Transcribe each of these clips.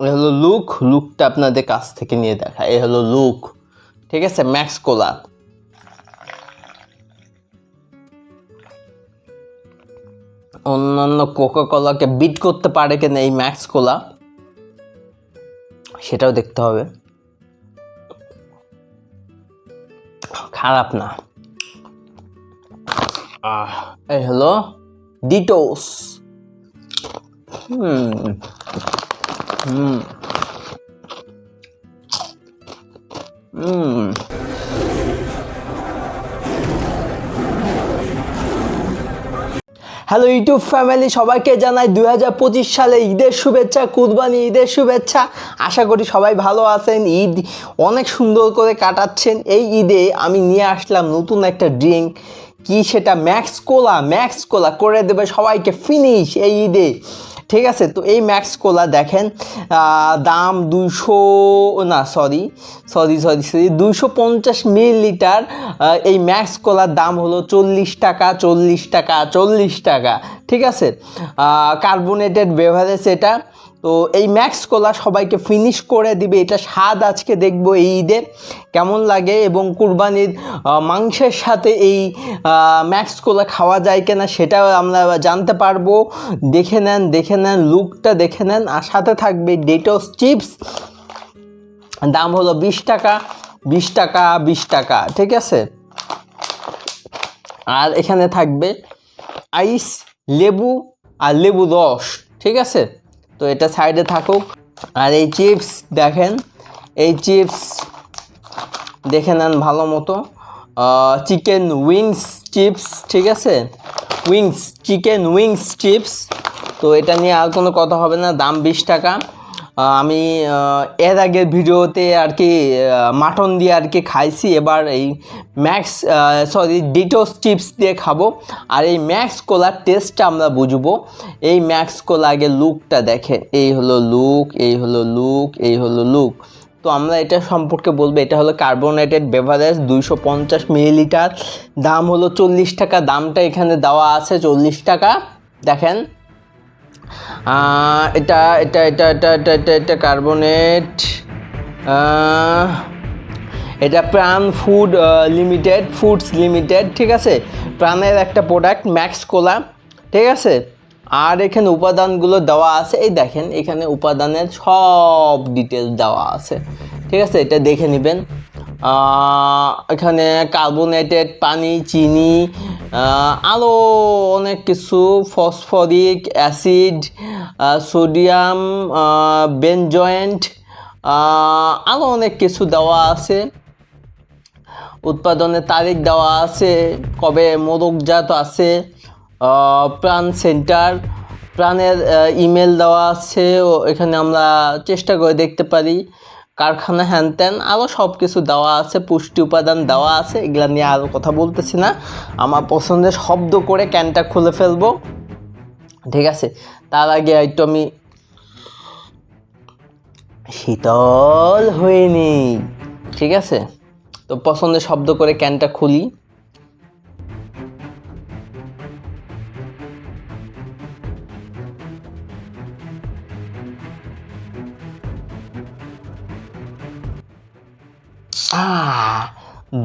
এ হলো লুক লুকটা আপনাদের কাছ থেকে নিয়ে দেখা। এ হলো লুক ঠিক আছে? ম্যাক্স কোলা অন্যান্য কোকা কোলাকে বিট করতে পারে কিনা এই ম্যাক্স কোলা সেটাও দেখতে হবে। খারাপ না। এই হলো ডিটোস হুম। হুম হুম হ্যালো ইউটিউব ফ্যামিলি সবাইকে জানাই দু হাজার পঁচিশ সালে ঈদের শুভেচ্ছা, কুরবানি ঈদের শুভেচ্ছা। আশা করি সবাই ভালো আছেন। ঈদ অনেক সুন্দর করে কাটাচ্ছেন। এই ঈদে আমি নিয়ে আসলাম নতুন একটা ড্রিঙ্ক। কি সেটা? ম্যাক্স কোলা ম্যাক্স কোলা করে দেবে সবাইকে ফিনিশ এই ঈদে। ঠিক আছে, তো এই ম্যাক্স কোলা দেখেন দাম দুশো না সরি সরি সরি সরি দুশো পঞ্চাশ মিলিলিটার এই ম্যাক্স কোলার দাম হলো চল্লিশ টাকা চল্লিশ টাকা চল্লিশ টাকা, ঠিক আছে? কার্বোনেটেড বেভারেজ এটা তো এই ম্যাক্স কোলা সবাইকে ফিনিশ করে দিবে। এটা স্বাদ আজকে দেখব এই ঈদের। কেমন লাগে এবং কুরবানির মাংসের সাথে এই ম্যাক্স কোলা খাওয়া যায় কিনা সেটাও আমরা জানতে পারব। দেখে নেন দেখে নেন লুকটা দেখে নেন। আর সাথে থাকবে ডেটোস চিপস দাম হলো বিশ টাকা বিশ টাকা বিশ টাকা, ঠিক আছে? আর এখানে থাকবে আইস লেবু আর লেবু রস, ঠিক আছে? তো এটা সাইডে থাকুক। আর এই চিপস দেখেন, এই চিপস দেখে নেন ভালো মতো। চিকেন উইংস চিপস, ঠিক আছে? Wings, chicken wings chips. তো এটা নিয়ে আর কোনো কথা হবে না, দাম বিশ টাকা। আমি এর আগের ভিডিওতে আর কি মাটন দিয়ে আর কি খাইছি। এবার এই ম্যাক্স সরি ডিটোস চিপস দিয়ে খাব। আর এই ম্যাক্স কোলার টেস্টটা আমরা বুঝব। এই ম্যাক্স কোলা আগে লুকটা দেখেন। এই হলো লুক এই হলো লুক এই হলো লুক তো আমরা এটা সম্পর্কে বলব, এটা হলো কার্বোনেটেড বেভারেজ দুইশো পঞ্চাশ মিলিলিটার দাম হলো চল্লিশ টাকা, দামটা এখানে দেওয়া আছে চল্লিশ টাকা। দেখেন। এটা এটা এটা এটা এটা এটা এটা কার্বোনেট এটা প্রাণ ফুড লিমিটেড ফুডস লিমিটেড ঠিক আছে? প্রাণের একটা প্রোডাক্ট ম্যাক্স কোলা ঠিক আছে? আর এখানে উপাদানগুলো দেওয়া আছে, এই দেখেন, এখানে উপাদানের সব ডিটেলস দেওয়া আছে, ঠিক আছে? এটা দেখে নেবেন। এখানে কার্বোনেটেড পানি, চিনি আরও অনেক কিছু, ফসফরিক অ্যাসিড সোডিয়াম বেনজয়েন্ট আরও অনেক কিছু দেওয়া আছে। উৎপাদনের তারিখ দেওয়া আছে, কবে মোরগজাত আছে প্রাণ সেন্টার, প্রাণের ইমেল দেওয়া আছে এখানে আমরা চেষ্টা করে দেখতে পারি। কারখানা হ্যান ত্যান আরও সব কিছু দেওয়া আছে, পুষ্টি উপাদান দেওয়া আছে, এগুলা নিয়ে আরও কথা বলতেছি না। আমার পছন্দের শব্দ করে ক্যানটা খুলে ফেলব। ঠিক আছে? তার আগে একটু আমি শীতল হয়ে নেই। ঠিক আছে? তো পছন্দের শব্দ করে ক্যানটা খুলি।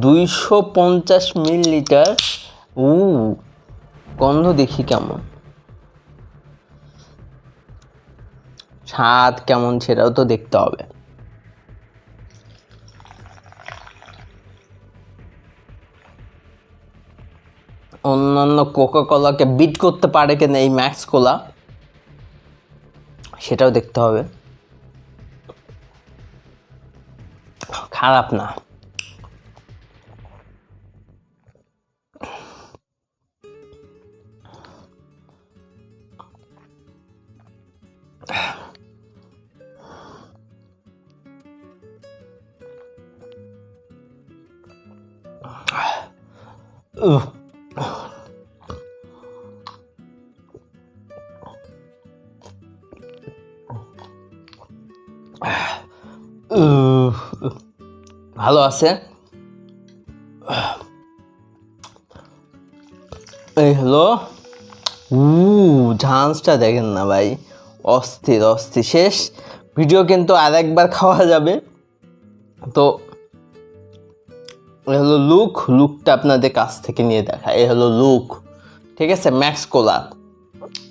দুইশো পঞ্চাশ মিলিলিটার। উ গন্ধ দেখি কেমন। স্বাদ কেমন সেটাও তো দেখতে হবে। অন্যান্য কোকা কোলাকে বিট করতে পারে কিনা এই ম্যাক্স কোলা, সেটাও দেখতে হবে। খারাপ না উহ উহ, ভালো আছে? এই হলো উ ঝাঁসটা দেখেন না ভাই। অস্থির অস্থির। শেষ। ভিডিও কিন্তু আর একবার খাওয়া যাবে। তো, এ হলো লুক লুকটা আপনাদের কাছ থেকে নিয়ে দেখা। এ হলো লুক ঠিক আছে? ম্যাক্স কোলা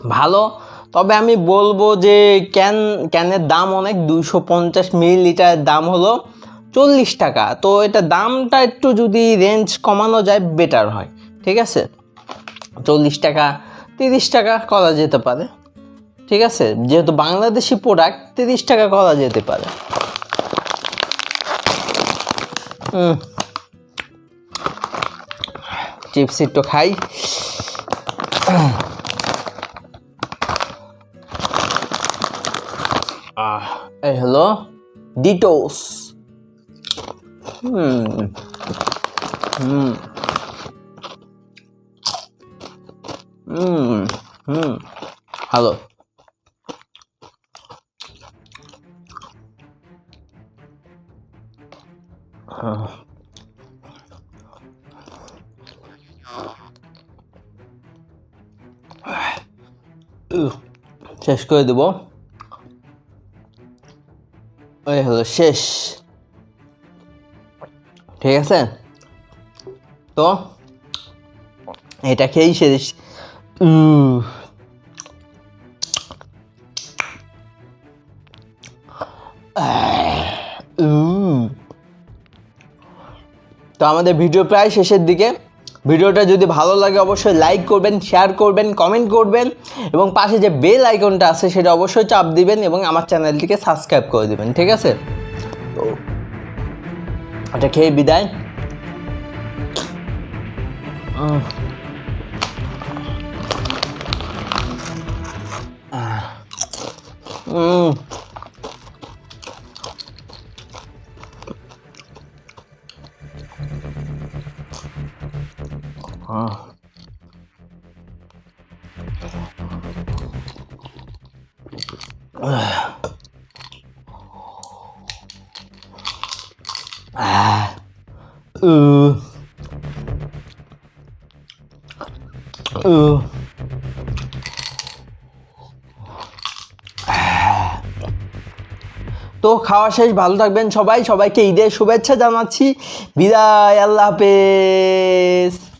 ভালো। তবে আমি বলব যে ক্যান, ক্যানের দাম অনেক, দুইশো পঞ্চাশ মিলিলিটারের দাম হলো চল্লিশ টাকা। তো এটা দামটা একটু যদি রেঞ্জ কমানো যায় বেটার হয়। ঠিক আছে? চল্লিশ টাকা, তিরিশ টাকা করা যেতে পারে। ঠিক আছে? যেহেতু বাংলাদেশি প্রোডাক্ট তিরিশ টাকা করা যেতে পারে। চিপস একটু খাই। আহ এই হলো ডিটোস হুম। হুম। হুম। হুম। ভালো উহ, শেষ করে দেব। ওই হলো শেষ। ঠিক আছে? তো এটা খেয়েই শেষ। তো আমাদের ভিডিও প্রায় শেষের দিকে। ভিডিওটা যদি ভালো লাগে, অবশ্যই লাইক করবেন শেয়ার করবেন কমেন্ট করবেন এবং পাশে যে বেল আইকনটা আছে, সেটা অবশ্যই চাপ দিবেন এবং আমার চ্যানেলটিকে সাবস্ক্রাইব করে দেবেন, ঠিক আছে? তো এটা খেয়ে বিদায়। উম। তো খাওয়া শেষ ভালো থাকবেন সবাই। সবাইকে ঈদের শুভেচ্ছা জানাচ্ছি। বিদায় আল্লাহ হাফেজ।